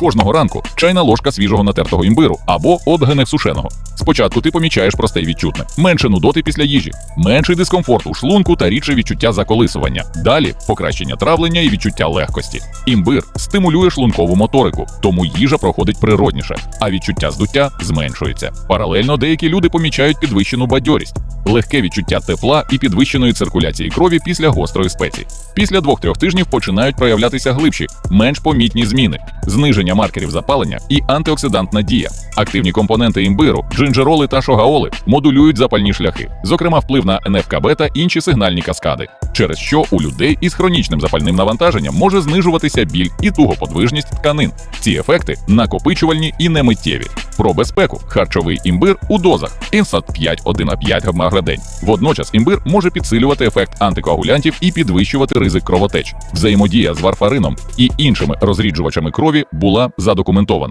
Кожного ранку чайна ложка свіжого натертого імбиру або одгене сушеного. Спочатку ти помічаєш просте й відчутне: менше нудоти після їжі, менший дискомфорт у шлунку та рідше відчуття заколисування. Далі покращення травлення і відчуття легкості. Імбир стимулює шлункову моторику, тому їжа проходить природніше, а відчуття здуття зменшується. Паралельно деякі люди помічають підвищену бадьорість, легке відчуття тепла і підвищеної циркуляції крові після гострої спеції. Після двох-трьох тижнів починають проявлятися глибші, менш помітні зміни, зниження маркерів запалення і антиоксидантна дія. Активні компоненти імбиру, джинджероли та шогаоли модулюють запальні шляхи, зокрема вплив на НФКБ та інші сигнальні каскади, через що у людей із хронічним запальним навантаженням може знижуватися біль і тугоподвижність тканин. Ці ефекти накопичувальні і немиттєві. Про безпеку харчовий імбир у дозах інсат 5 1 на 5 гмагра день. Водночас імбир може підсилювати ефект антикоагулянтів і підвищувати ризик кровотеч. Взаємодія з варфарином і іншими розріджувачами крові була задокументована.